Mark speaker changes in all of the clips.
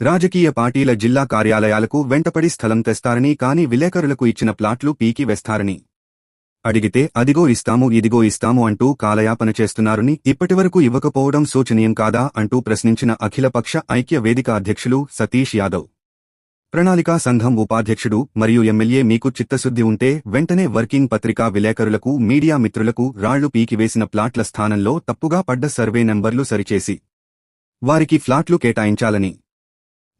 Speaker 1: రాజకీయ పార్టీల జిల్లా కార్యాలయాలకు వెంటపడి స్థలం తెస్తారని కాని విలేకరులకు ఇచ్చిన ప్లాట్లు పీకి వేస్తారని. అడిగితే అదిగో ఇస్తాము ఇదిగో ఇస్తాము అంటూ కాలయాపన చేస్తున్నారని ఇప్పటివరకు ఇవ్వకపోవడం శోచనీయం కాదా? అంటూ ప్రశ్నించిన అఖిలపక్ష ఐక్య వేదిక అధ్యక్షులు సతీష్ యాదవ్. ప్రణాళికా సంఘం ఉపాధ్యక్షుడు మరియు ఎమ్మెల్యే మీకు చిత్తశుద్ధి ఉంటే వెంటనే వర్కింగ్ పత్రికా విలేకరులకు మీడియా మిత్రులకు రాళ్ళు పీకివేసిన ప్లాట్ల స్థానంలో తప్పుగా పడ్డ సర్వే నంబర్లు సరిచేసి వారికి ఫ్లాట్లు కేటాయించాలని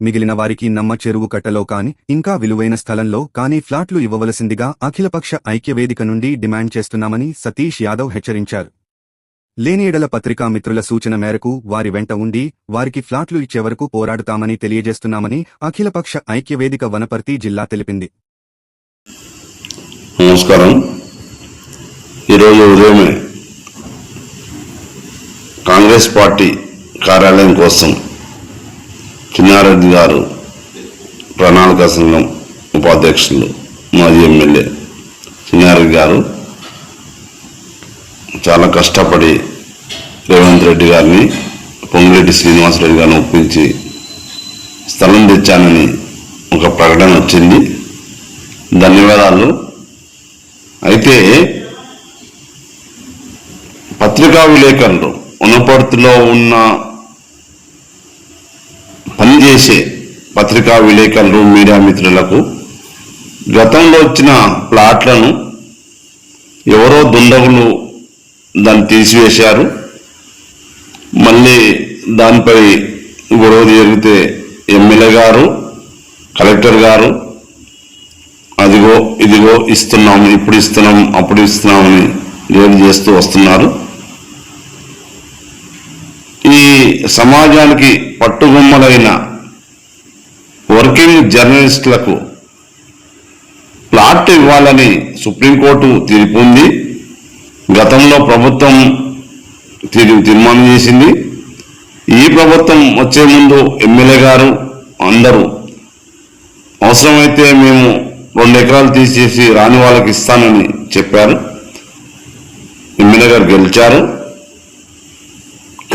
Speaker 1: మిగిలిన వారికి నమ్మ చెరువు కట్టలో కాని ఇంకా విలువైన స్థలంలో కాని ఫ్లాట్లు ఇవ్వవలసిందిగా అఖిలపక్ష ఐక్యవేదిక నుండి డిమాండ్ చేస్తున్నామని సతీష్ యాదవ్ హెచ్చరించారు. లేనియడల పత్రికా మిత్రుల సూచన మేరకు వారి వెంట ఉండి వారికి ఫ్లాట్లు ఇచ్చే వరకు పోరాడుతామని తెలియజేస్తున్నామని అఖిలపక్ష ఐక్యవేదిక వనపర్తి జిల్లా తెలిపింది.
Speaker 2: నమస్కారం. ఈరోజు ఉదయమే కాంగ్రెస్ పార్టీ కార్యాలయం కోసం చిన్నారెడ్డి గారు ప్రణాళిక సంఘం ఉపాధ్యక్షులు మాజీ ఎమ్మెల్యే చిన్నారెడ్డి గారు చాలా కష్టపడి రేవంత్ రెడ్డి గారిని పొంగిరెడ్డి శ్రీనివాసరెడ్డి గారిని ఒప్పించి స్థలం తెచ్చానని ఒక ప్రకటన వచ్చింది. ధన్యవాదాలు. అయితే పత్రికా విలేకరులు ఉన్నపర్తిలో ఉన్న పనిచేసే పత్రికా విలేకరులు మీడియా మిత్రులకు గతంలో వచ్చిన ప్లాట్లను ఎవరో దుండగులు దాన్ని తీసివేశారు. మళ్ళీ దానిపై గొడవ జరిగితే ఎమ్మెల్యే గారు కలెక్టర్ గారు అదిగో ఇదిగో ఇస్తున్నాం ఇప్పుడు ఇస్తున్నాం అప్పుడు ఇస్తున్నామని లేట్ చేస్తూ వస్తున్నారు. ఈ సమాజానికి పట్టుగొమ్మలైన వర్కింగ్ జర్నలిస్టులకు ప్లాట్ ఇవ్వాలని సుప్రీంకోర్టు తీర్పు ఉంది గతంలో ప్రభుత్వం తీర్మానం చేసింది. ఈ ప్రభుత్వం వచ్చే ముందు ఎమ్మెల్యే గారు అందరూ అవసరమైతే మేము రెండు ఎకరాలు తీసేసి రాని వాళ్ళకి ఇస్తానని చెప్పారు. ఎమ్మెల్యే గారు గెలిచారు.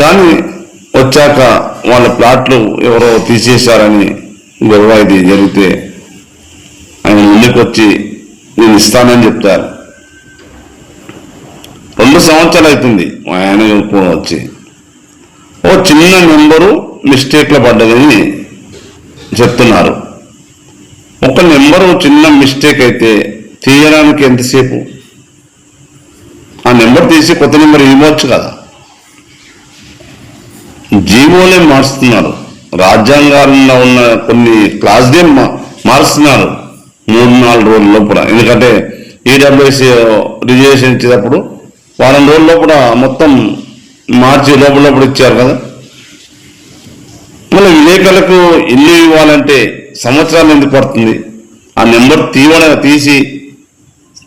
Speaker 2: కానీ వచ్చాక వాళ్ళ ప్లాట్లు ఎవరో తీసేశారని గొడవ ఇది జరిగితే ఆయన ముందుకు వచ్చి నేను ఇస్తానని చెప్తారు. రెండు సంవత్సరాలు అవుతుంది ఆయన కూడా వచ్చి. ఓ చిన్న నెంబరు మిస్టేక్లో పడ్డదని చెప్తున్నారు. ఒక నెంబరు చిన్న మిస్టేక్ అయితే తీయడానికి ఎంతసేపు? ఆ నెంబర్ తీసి కొత్త నెంబర్ ఇవ్వచ్చు కదా. జీవోలే మార్చుతున్నారు. రాజ్యాంగాల్లో ఉన్న కొన్ని క్లాస్డే మారుస్తున్నారు. మూడు నాలుగు రోజుల లోపల. ఎందుకంటే ఈడబ్ల్యూసి రిజర్వేషన్ ఇచ్చేటప్పుడు వారం రోజుల లోపల మొత్తం మార్చి లోపల లోపల ఇచ్చారు కదా. మళ్ళీ విలేకరులకు ఇల్లు ఇవ్వాలంటే సంవత్సరాలు ఎందుకు పడుతుంది. ఆ నెంబర్ తీవన తీసి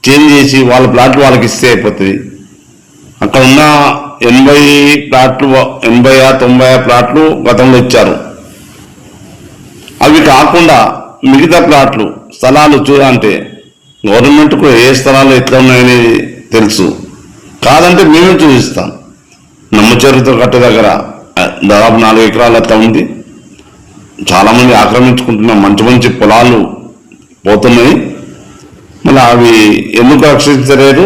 Speaker 2: చేంజ్ చేసి వాళ్ళ ప్లాట్లు వాళ్ళకి ఇస్తే అయిపోతుంది. అక్కడ ఉన్న ఎనభై ప్లాట్లు ఎనభై తొంభై ప్లాట్లు గతంలో ఇచ్చారు. అవి కాకుండా మిగతా ప్లాట్లు స్థలాలు చూడాలంటే గవర్నమెంట్కు ఏ స్థలాలు ఎట్లా ఉన్నాయనేది తెలుసు. కాదంటే మేమే చూపిస్తాం. నమ్మచరితో కట్ట దగ్గర దాదాపు నాలుగు ఎకరాలు అట్లా ఉంది. చాలామంది ఆక్రమించుకుంటున్న మంచి మంచి పొలాలు పోతున్నాయి. మళ్ళీ అవి ఎందుకు రక్షించలేదు?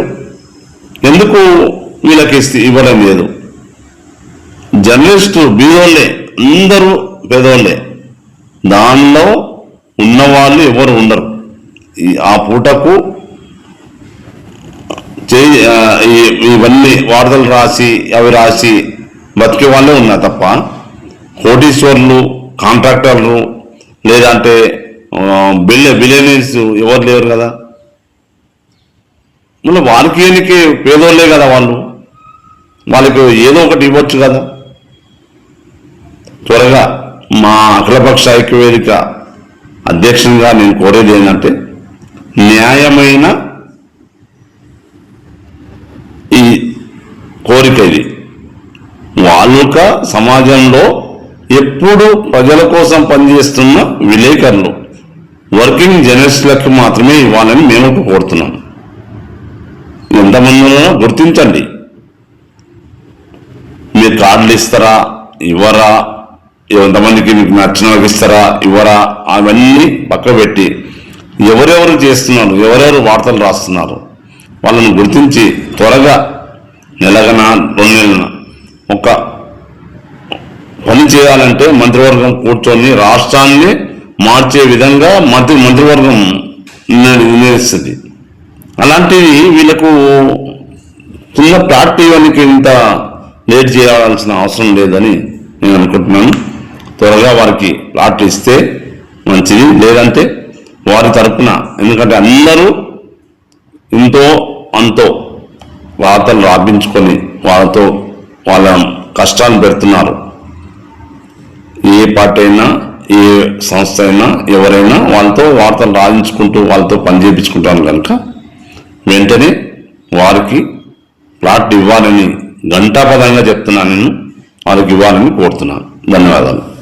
Speaker 2: ఎందుకు వీళ్ళకి ఇస్తే ఇవ్వడం లేదు? జర్నలిస్టు బీదోళ్ళే అందరూ పేదోళ్ళే. దానిలో ఉన్నవాళ్ళు ఎవరు ఉండరు. ఈ- ఆ పూటకు చే- ఇవన్నీ వార్తలు రాసి అవి రాసి బతికే వాళ్ళే ఉన్నారు తప్ప కోటీశ్వర్లు కాంట్రాక్టర్లు లేదంటే బిల్ బిలియనీర్స్ ఎవరు లేరు కదా. మళ్ళీ వాళ్ళకి ఏనికి పేదోళ్ళే కదా వాళ్ళు. వాళ్ళకి ఏదో ఒకటి ఇవ్వచ్చు కదా. త్వరగా మా అఖిలపక్ష ఐక్యవేదిక అధ్యక్షంగా నేను కోరేది ఏంటంటే న్యాయమైన ఈ కోరిక ఇది. వాళ్ళక సమాజంలో ఎప్పుడు ప్రజల కోసం పనిచేస్తున్న విలేకరులు వర్కింగ్ జర్నలిస్టులకు మాత్రమే ఇవ్వాలని మేము కోరుతున్నాం. ఎంతమంది గుర్తించండి. మీరు కార్డులు ఇస్తారా ఇవ్వరా ఎంతమందికి మీకు నచ్చిన వాళ్ళకి ఇస్తారా ఇవ్వరా అవన్నీ పక్క పెట్టి ఎవరెవరు చేస్తున్నారు ఎవరెవరు వార్తలు రాస్తున్నారు వాళ్ళని గుర్తించి త్వరగా నెలగన రెండు నెలన ఒక పని చేయాలంటే మంత్రివర్గం కూర్చొని రాష్ట్రాన్ని మార్చే విధంగా మంత్రి మంత్రివర్గం నిర్ణయిస్తుంది. అలాంటివి వీళ్ళకు చిన్న ప్లాట్ ఇవ్వడానికి ఇంత లేట్ చేయాల్సిన అవసరం లేదని నేను అనుకుంటున్నాను. త్వరగా వారికి ప్లాట్ ఇస్తే మంచిది. లేదంటే వారి తరపున ఎందుకంటే అందరూ ఇంతో అంతో వార్తలు రాపించుకొని వాళ్ళతో వాళ్ళ కష్టాలు పెడుతున్నారు. ఏ పార్టీ అయినా ఏ సంస్థ అయినా ఎవరైనా వాళ్ళతో వార్తలు రాయించుకుంటూ వాళ్ళతో పని చేయించుకుంటాను కనుక వెంటనే వారికి ప్లాట్ ఇవ్వాలని గంటాపదంగా చెప్తున్నాను నేను. వారికి ఇవ్వాలని కోరుతున్నాను. ధన్యవాదాలు.